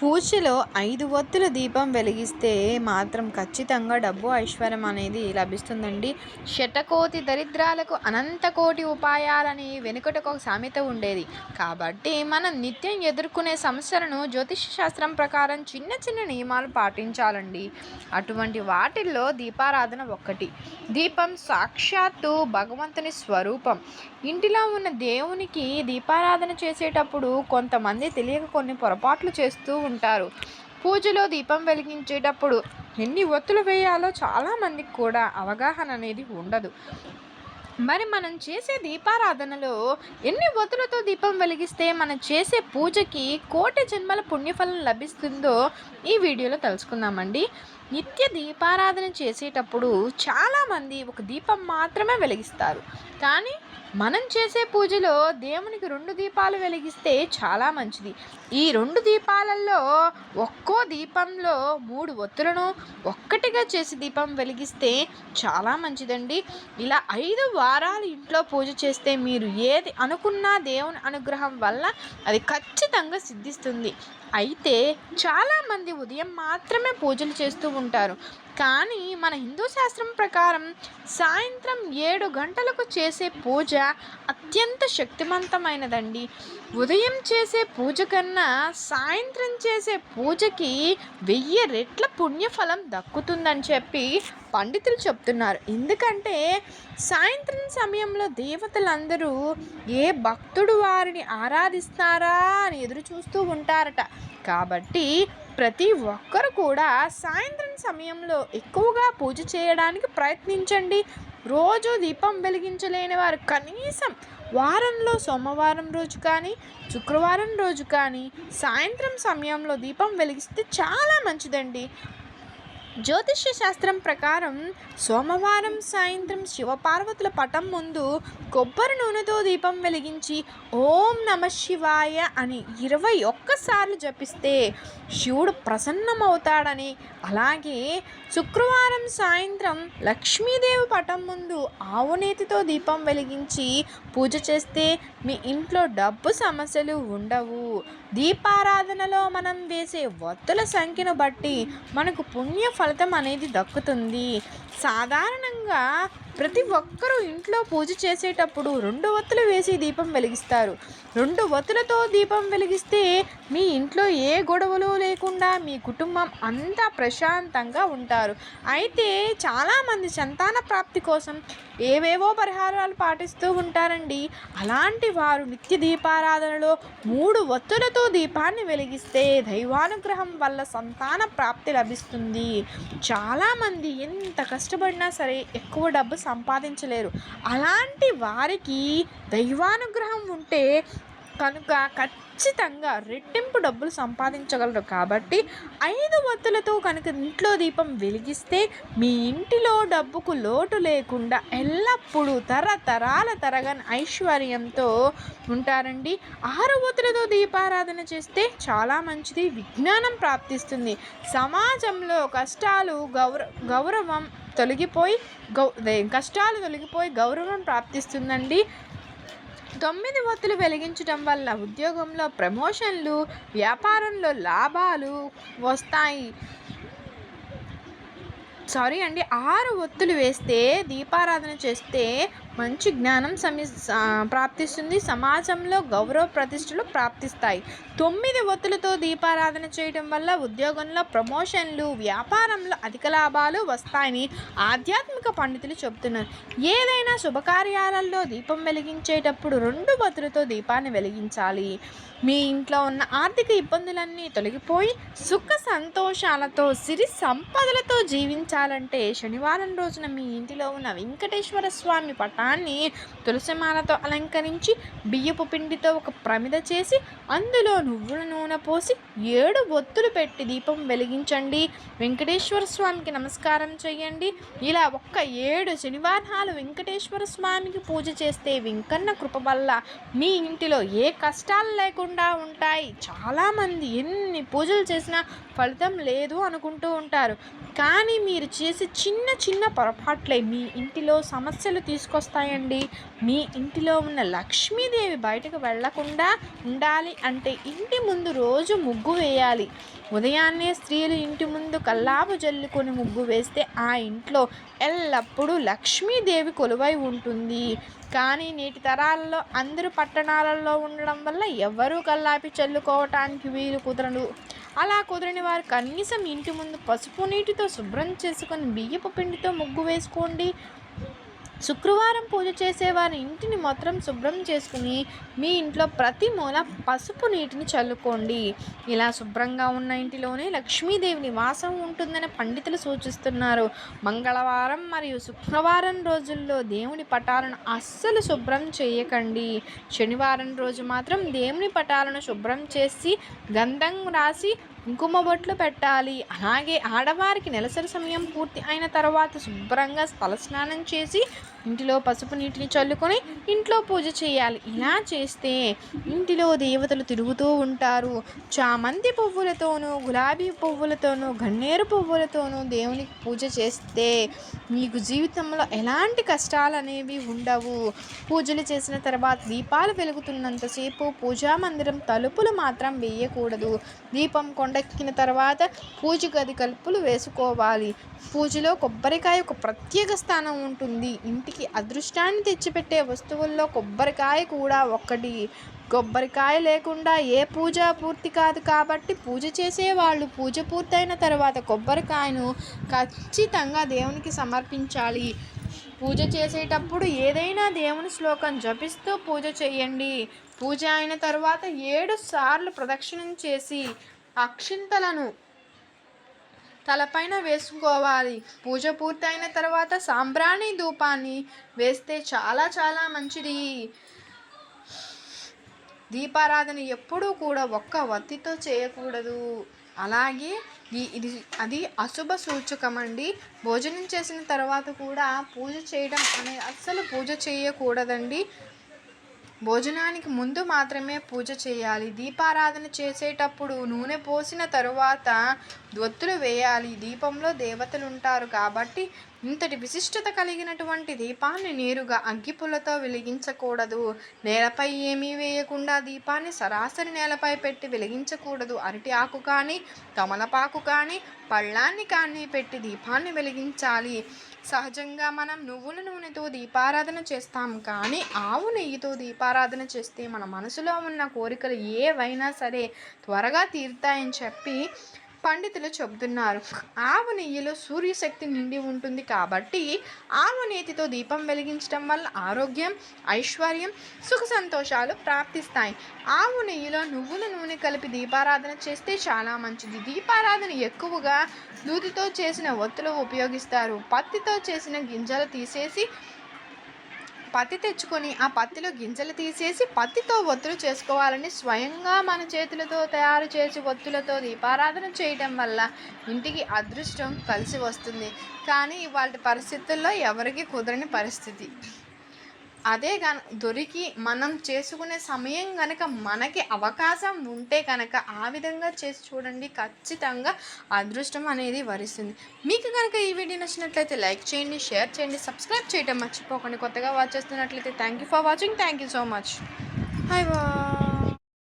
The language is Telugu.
పూజలో ఐదు వత్తుల దీపం వెలిగిస్తే మాత్రం ఖచ్చితంగా డబ్బు ఐశ్వర్యం అనేది లభిస్తుందండి. శతకోటి దరిద్రాలకు అనంత కోటి ఉపాయాలని వెనుకటకు ఒక సామెత ఉండేది. కాబట్టి మనం నిత్యం ఎదుర్కొనే సమస్యలను జ్యోతిష శాస్త్రం ప్రకారం చిన్న చిన్న నియమాలు పాటించాలండి. అటువంటి వాటిల్లో దీపారాధన ఒక్కటి. దీపం సాక్షాత్తు భగవంతుని స్వరూపం. ఇంటిలో ఉన్న దేవునికి దీపారాధన చేసేటప్పుడు కొంతమంది తెలియక కొన్ని పొరపాట్లు చేస్తూ ఉంటారు. పూజలో దీపం వెలిగించేటప్పుడు ఎన్ని ఒత్తులు వేయాలో చాలామందికి కూడా అవగాహన అనేది ఉండదు. మరి మనం చేసే దీపారాధనలో ఎన్ని ఒత్తులతో దీపం వెలిగిస్తే మనం చేసే పూజకి కోటి జన్మల పుణ్యఫలం లభిస్తుందో ఈ వీడియోలో తెలుసుకుందామండి. నిత్య దీపారాధన చేసేటప్పుడు చాలామంది ఒక దీపం మాత్రమే వెలిగిస్తారు. కానీ మనం చేసే పూజలో దేవునికి రెండు దీపాలు వెలిగిస్తే చాలా మంచిది. ఈ రెండు దీపాలలో ఒక్కో దీపంలో మూడు ఒత్తులను ఒక్కటిగా చేసి దీపం వెలిగిస్తే చాలా మంచిదండి. ఇలా ఐదు వారాలు ఇంట్లో పూజ చేస్తే మీరు ఏది అనుకున్నా దేవుని అనుగ్రహం వల్ల అది ఖచ్చితంగా సిద్ధిస్తుంది. అయితే చాలామంది ఉదయం మాత్రమే పూజలు చేస్తూ ఉంటారు. కానీ మన హిందూ శాస్త్రం ప్రకారం సాయంత్రం ఏడు గంటలకు చేసే పూజ అత్యంత శక్తివంతమైనదండి ఉదయం చేసే పూజ కన్నా సాయంత్రం చేసే పూజకి వెయ్యి రెట్ల పుణ్యఫలం దక్కుతుందని చెప్పి పండితులు చెప్తున్నారు. ఎందుకంటే సాయంత్రం సమయంలో దేవతలందరూ ఏ భక్తుడు వారిని ఆరాధిస్తారా అని ఎదురు చూస్తూ ఉంటారట. కాబట్టి ప్రతి ఒక్కరు కూడా సాయంత్రం సమయంలో ఎక్కువగా పూజ చేయడానికి ప్రయత్నించండి. రోజు దీపం వెలిగించలేని వారు కనీసం వారంలో సోమవారం రోజు కానీ శుక్రవారం రోజు కానీ సాయంత్రం సమయంలో దీపం వెలిగిస్తే చాలా మంచిదండి. జ్యోతిష్య శాస్త్రం ప్రకారం సోమవారం సాయంత్రం శివపార్వతుల పటం ముందు కొబ్బరి నూనెతో దీపం వెలిగించి ఓం నమ శివాయ అని ఇరవై ఒక్కసార్లు జపిస్తే శివుడు ప్రసన్నమవుతాడని. అలాగే శుక్రవారం సాయంత్రం లక్ష్మీదేవి పటం ముందు ఆవునేతితో దీపం వెలిగించి పూజ చేస్తే మీ ఇంట్లో డబ్బు సమస్యలు ఉండవు. దీపారాధనలో మనం వేసే వత్తుల సంఖ్యను బట్టి మనకు పుణ్య ఫలితం అనేది దక్కుతుంది. సాధారణంగా ప్రతి ఒక్కరూ ఇంట్లో పూజ చేసేటప్పుడు రెండు వత్తులు వేసి దీపం వెలిగిస్తారు. రెండు వత్తులతో దీపం వెలిగిస్తే మీ ఇంట్లో ఏ గొడవలు లేకుండా మీ కుటుంబం అంతా ప్రశాంతంగా ఉంటారు. అయితే చాలామంది సంతాన ప్రాప్తి కోసం ఏవేవో పరిహారాలు పాటిస్తూ ఉంటారండి. అలాంటి వారు నిత్య దీపారాధనలో మూడు వత్తులతో దీపాన్ని వెలిగిస్తే దైవానుగ్రహం వల్ల సంతాన ప్రాప్తి లభిస్తుంది. చాలామంది ఎంత కష్టపడినా సరే ఎక్కువ డబ్బు సంపాదించలేరు. అలాంటి వారికి దైవానుగ్రహం ఉంటే కనుక ఖచ్చితంగా రెట్టింపు డబ్బులు సంపాదించగలరు. కాబట్టి ఐదు వత్తులతో కనుక ఇంట్లో దీపం వెలిగిస్తే మీ ఇంటిలో డబ్బుకు లోటు లేకుండా ఎల్లప్పుడూ తరతరాల తరగని ఐశ్వర్యంతో ఉంటారండి. ఆరు వత్తులతో దీపారాధన చేస్తే చాలా మంచిది విజ్ఞానం ప్రాప్తిస్తుంది. సమాజంలో కష్టాలు గౌర గౌరవం తొలగిపోయి గౌ కష్టాలు తొలగిపోయి గౌరవం ప్రాప్తిస్తుందండి. తొమ్మిది ఒత్తులు వెలిగించడం వల్ల ఉద్యోగంలో ప్రమోషన్లు వ్యాపారంలో లాభాలు వస్తాయి. సారీ అండి ఆరు ఒత్తులు వేస్తే దీపారాధన చేస్తే మంచి జ్ఞానం సమి ప్రాప్తిస్తుంది. సమాజంలో గౌరవ ప్రతిష్టలు ప్రాప్తిస్తాయి. తొమ్మిది ఒత్తులతో దీపారాధన చేయడం వల్ల ఉద్యోగంలో ప్రమోషన్లు వ్యాపారంలో అధిక లాభాలు వస్తాయని ఆధ్యాత్మిక పండితులు చెబుతున్నారు. ఏదైనా శుభకార్యాలలో దీపం వెలిగించేటప్పుడు రెండు ఒత్తులతో దీపాన్ని వెలిగించాలి. మీ ఇంట్లో ఉన్న ఆర్థిక ఇబ్బందులన్నీ తొలగిపోయి సుఖ సంతోషాలతో సిరి సంపదలతో జీవించాలంటే శనివారం రోజున మీ ఇంటిలో ఉన్న వెంకటేశ్వర స్వామి పటాన్ని తులసిమాలతో అలంకరించి బియ్యపు పిండితో ఒక ప్రమిద చేసి అందులో నువ్వుల నూనె పోసి ఏడు ఒత్తులు పెట్టి దీపం వెలిగించండి. వెంకటేశ్వర స్వామికి నమస్కారం చేయండి ఇలా ఒక్క ఏడు శనివారాలు వెంకటేశ్వర స్వామికి పూజ చేస్తే వెంకన్న కృప వల్ల మీ ఇంటిలో ఏ కష్టాలు లేకుండా ఉంటాయి. చాలామంది ఎన్ని పూజలు చేసినా ఫలితం లేదు అనుకుంటూ ఉంటారు. కానీ మీరు చేసే చిన్న చిన్న పొరపాట్లే మీ ఇంటిలో సమస్యలు తీసుకొస్తాయి. వస్తాయండి. మీ ఇంటిలో ఉన్న లక్ష్మీదేవి బయటకు వెళ్ళకుండా ఉండాలి అంటే ఇంటి ముందు రోజు ముగ్గు వేయాలి. ఉదయాన్నే స్త్రీలు ఇంటి ముందు కల్లాపు జల్లుకొని ముగ్గు వేస్తే ఆ ఇంట్లో ఎల్లప్పుడూ లక్ష్మీదేవి కొలువై ఉంటుంది. కానీ నేటి తరాలలో అందరూ పట్టణాలలో ఉండడం వల్ల ఎవరూ కల్లాపి చల్లుకోవటానికి వీలు కుదరదు. అలా కుదరని వారు కనీసం ఇంటి ముందు పసుపు నీటితో శుభ్రం చేసుకొని బియ్యపు పిండితో ముగ్గు వేసుకోండి. శుక్రవారం పూజ చేసేవారి ఇంటిని మొత్తం శుభ్రం చేసుకుని మీ ఇంట్లో ప్రతి మూల పసుపు నీటిని చల్లుకోండి. ఇలా శుభ్రంగా ఉన్న ఇంటిలోనే లక్ష్మీదేవి నివాసం ఉంటుందని పండితులు సూచిస్తున్నారు. మంగళవారం మరియు శుక్రవారం రోజుల్లో దేవుని పటాలను అస్సలు శుభ్రం చేయకండి. శనివారం రోజు మాత్రం దేవుని పటాలను శుభ్రం చేసి గంధం రాసి కుంకుమ బొట్లు పెట్టాలి. అలాగే ఆడవారికి నెలసరి సమయం పూర్తి అయిన తర్వాత శుభ్రంగా తలస్నానం చేసి ఇంటిలో పసుపు నీటిని చల్లుకొని ఇంట్లో పూజ చేయాలి. ఇలా చేస్తే ఇంటిలో దేవతలు తిరుగుతూ ఉంటారు. చామంతి పువ్వులతోనూ గులాబీ పువ్వులతోనూ గన్నేరు పువ్వులతోనూ దేవునికి పూజ చేస్తే మీకు జీవితంలో ఎలాంటి కష్టాలు అనేవి ఉండవు. పూజలు చేసిన తర్వాత దీపాలు వెలుగుతున్నంతసేపు పూజా మందిరం తలుపులు మాత్రం వేయకూడదు. దీపం కొండెక్కిన తర్వాత పూజ గది కలుపులు వేసుకోవాలి. పూజలో కొబ్బరికాయ ఒక ప్రత్యేక స్థానం ఉంటుంది. ఇంటికి అదృష్టాన్ని తెచ్చిపెట్టే వస్తువుల్లో కొబ్బరికాయ కూడా ఒక్కటి. కొబ్బరికాయ లేకుండా ఏ పూజ పూర్తి కాదు కాబట్టి పూజ చేసేవాళ్ళు. పూజ పూర్తయిన తర్వాత కొబ్బరికాయను ఖచ్చితంగా దేవునికి సమర్పించాలి. పూజ చేసేటప్పుడు ఏదైనా దేవుని శ్లోకం జపిస్తూ పూజ చేయండి. పూజ అయిన తర్వాత ఏడు సార్లు ప్రదక్షిణం చేసి అక్షింతలను తలపైన వేసుకోవాలి. పూజ పూర్తయిన తర్వాత సాంబ్రాణి ధూపాన్ని వేస్తే చాలా చాలా మంచిది. దీపారాధన ఎప్పుడూ కూడా ఒక్క వత్తితో చేయకూడదు. అలాగే ఇది అది అశుభ సూచకం అండి భోజనం చేసిన తర్వాత కూడా పూజ చేయడం అనేది అస్సలు పూజ చేయకూడదండి. భోజనానికి ముందు మాత్రమే పూజ చేయాలి. దీపారాధన చేసేటప్పుడు నూనె పోసిన తరువాత దొత్తులు వేయాలి. దీపంలో దేవతలు ఉంటారు కాబట్టి ఇంతటి విశిష్టత కలిగినటువంటి దీపాన్ని నేరుగా అగ్గిపుల్లతో వెలిగించకూడదు. నేలపై ఏమీ వేయకుండా దీపాన్ని సరాసరి నేలపై పెట్టి వెలిగించకూడదు. అరటి ఆకు కానీ తమలపాకు కానీ పళ్ళాన్ని కానీ పెట్టి దీపాన్ని వెలిగించాలి. సహజంగా మనం నువ్వుల నూనెతో దీపారాధన చేస్తాం కానీ ఆవు నెయ్యితో దీపారాధన చేస్తే మన మనసులో ఉన్న కోరికలు ఏవైనా సరే త్వరగా తీరుతాయని చెప్పి పండితులు చెబుతున్నారు. ఆవు నెయ్యిలో సూర్యశక్తి నిండి ఉంటుంది కాబట్టి ఆవు నేతితో దీపం వెలిగించడం వల్ల ఆరోగ్యం ఐశ్వర్యం సుఖ సంతోషాలు ప్రాప్తిస్తాయి. ఆవు నెయ్యిలో నువ్వుల నూనె కలిపి దీపారాధన చేస్తే చాలా మంచిది. దీపారాధన ఎక్కువగా దూదితో చేసిన ఒత్తులు ఉపయోగిస్తారు. పత్తితో చేసిన గింజలు తీసేసి పత్తి తెచ్చుకొని ఆ పత్తిలో గింజలు తీసేసి పత్తితో ఒత్తులు చేసుకోవాలని స్వయంగా మన చేతులతో తయారు చేసి ఒత్తులతో దీపారాధన చేయటం వల్ల ఇంటికి అదృష్టం కలిసి వస్తుంది. కానీ ఇవాళ పరిస్థితుల్లో ఎవరికి కుదరని పరిస్థితి. అదే గన దొరికి మనం చేసుకునే సమయం కనుక మనకి అవకాశం ఉంటే కనుక ఆ విధంగా చేసి చూడండి. ఖచ్చితంగా అదృష్టం అనేది వరిస్తుంది. మీకు కనుక ఈ వీడియో నచ్చినట్లయితే లైక్ చేయండి షేర్ చేయండి సబ్స్క్రైబ్ చేయడం మర్చిపోకండి. కొత్తగా వాచ్ చేస్తున్నట్లయితే thank you for watching. Thank you so much. Hi బా